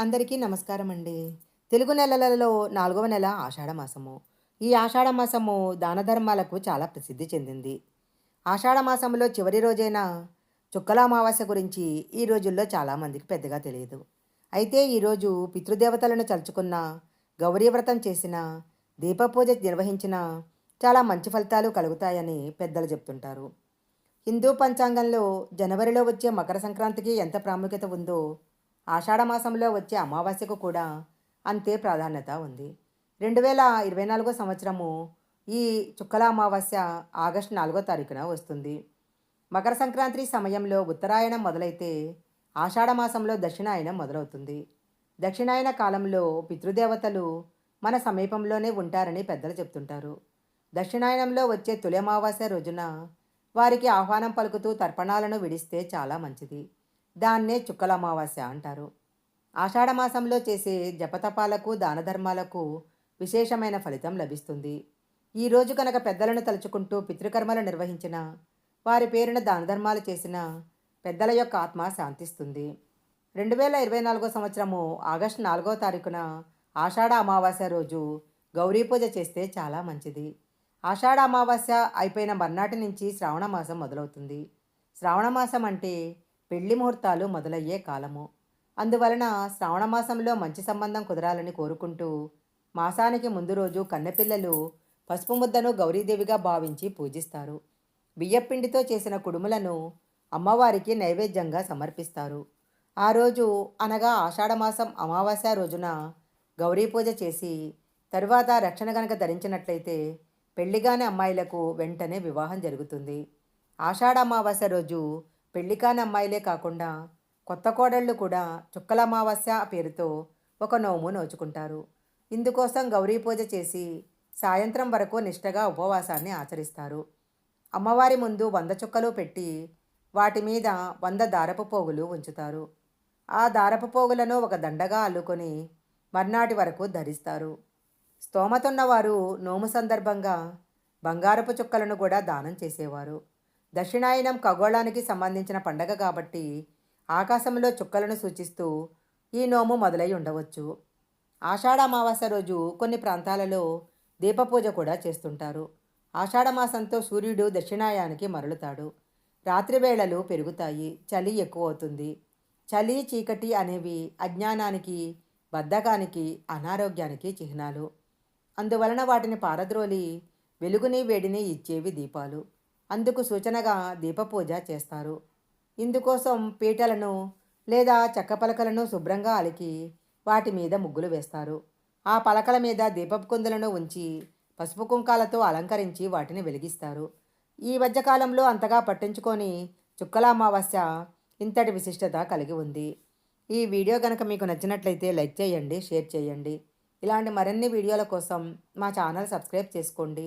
అందరికీ నమస్కారం అండి తెలుగు నెలలలో నాలుగవ నెల ఆషాఢ మాసము. ఈ ఆషాఢ మాసము దాన ధర్మాలకు చాలా ప్రసిద్ధి చెందింది. ఆషాఢ మాసంలో చివరి రోజైన చుక్కల అమావాస్య గురించి ఈ రోజుల్లో చాలామందికి పెద్దగా తెలియదు. అయితే ఈరోజు పితృదేవతలను తలుచుకున్న గౌరీ వ్రతం చేసిన దీపపూజ నిర్వహించిన చాలా మంచి ఫలితాలు కలుగుతాయని పెద్దలు చెప్తుంటారు. హిందూ పంచాంగంలో జనవరిలో వచ్చే మకర సంక్రాంతికి ఎంత ప్రాముఖ్యత ఉందో ఆషాఢమాసంలో వచ్చే అమావాస్యకు కూడా అంతే ప్రాధాన్యత ఉంది. రెండు వేల ఇరవై నాలుగో సంవత్సరము ఈ చుక్కల అమావాస్య ఆగస్టు నాలుగో తారీఖున వస్తుంది. మకర సంక్రాంతి సమయంలో ఉత్తరాయణం మొదలైతే ఆషాఢమాసంలో దక్షిణాయనం మొదలవుతుంది. దక్షిణాయన కాలంలో పితృదేవతలు మన సమీపంలోనే ఉంటారని పెద్దలు చెప్తుంటారు. దక్షిణాయనంలో వచ్చే తొలి అమావాస్య రోజున వారికి ఆహ్వానం పలుకుతూ తర్పణాలను విడిస్తే చాలా మంచిది. దాన్నే చుక్కల అమావాస్య అంటారు. ఆషాఢమాసంలో చేసే జపతపాలకు దానధర్మాలకు విశేషమైన ఫలితం లభిస్తుంది. ఈరోజు కనుక పెద్దలను తలుచుకుంటూ పితృకర్మలు నిర్వహించిన వారి పేరున దానధర్మాలు చేసిన పెద్దల యొక్క ఆత్మ శాంతిస్తుంది. రెండు వేల ఇరవై నాలుగో సంవత్సరము ఆగస్టు నాలుగో తారీఖున ఆషాఢ అమావాస్య రోజు గౌరీ పూజ చేస్తే చాలా మంచిది. ఆషాఢ అమావాస్య అయిపోయిన మర్నాటి నుంచి శ్రావణ మాసం మొదలవుతుంది. శ్రావణ మాసం అంటే పెళ్ళి ముహూర్తాలు మొదలయ్యే కాలము. అందువలన శ్రావణమాసంలో మంచి సంబంధం కుదరాలని కోరుకుంటూ మాసానికి ముందు రోజు కన్నెపిల్లలు పసుపు ముద్దను గౌరీదేవిగా భావించి పూజిస్తారు. బియ్యపిండితో చేసిన కుడుములను అమ్మవారికి నైవేద్యంగా సమర్పిస్తారు. ఆ రోజు అనగా ఆషాఢమాసం అమావాస్య రోజున గౌరీ పూజ చేసి తరువాత రక్షణ గనక ధరించినట్లయితే పెళ్ళిగానే అమ్మాయిలకు వెంటనే వివాహం జరుగుతుంది. ఆషాఢ అమావాస్య రోజు పెళ్ళి కాని అమ్మాయిలే కాకుండా కొత్త కోడళ్ళు కూడా చుక్కల అమావాస్య పేరుతో ఒక నోము నోచుకుంటారు. ఇందుకోసం గౌరీ పూజ చేసి సాయంత్రం వరకు నిష్టగా ఉపవాసాన్ని ఆచరిస్తారు. అమ్మవారి ముందు వంద చుక్కలు పెట్టి వాటి మీద వంద దారపు పోగులు ఉంచుతారు. ఆ దారపు పోగులను ఒక దండగా అల్లుకొని మర్నాటి వరకు ధరిస్తారు. స్తోమతున్నవారు నోము సందర్భంగా బంగారపు చుక్కలను కూడా దానం చేసేవారు. దక్షిణాయనం ఖగోళానికి సంబంధించిన పండగ కాబట్టి ఆకాశంలో చుక్కలను సూచిస్తూ ఈ నోము మొదలై ఉండవచ్చు. ఆషాఢమావాస రోజు కొన్ని ప్రాంతాలలో దీపపూజ కూడా చేస్తుంటారు. ఆషాఢమాసంతో సూర్యుడు దక్షిణాయానికి మరలుతాడు. రాత్రి వేళలు పెరుగుతాయి. చలి ఎక్కువ అవుతుంది చలి చీకటి అనేవి అజ్ఞానానికి బద్ధకానికి అనారోగ్యానికి చిహ్నాలు. అందువలన వాటిని పారద్రోలి వెలుగుని వేడిని ఇచ్చేవి దీపాలు. అందుకు సూచనగా దీపపూజ చేస్తారు. ఇందుకోసం పీటలను లేదా చెక్క పలకలను శుభ్రంగా అలికి వాటి మీద ముగ్గులు వేస్తారు. ఆ పలకల మీద దీపపు కుందులను ఉంచి పసుపు కుంకాలతో అలంకరించి వాటిని వెలిగిస్తారు. ఈ మధ్యకాలంలో అంతగా పట్టించుకొని చుక్కల అమావాస్య ఇంతటి విశిష్టత కలిగి ఉంది. ఈ వీడియో కనుక మీకు నచ్చినట్లయితే లైక్ చేయండి షేర్ చేయండి. ఇలాంటి మరిన్ని వీడియోల కోసం మా ఛానల్ సబ్స్క్రైబ్ చేసుకోండి.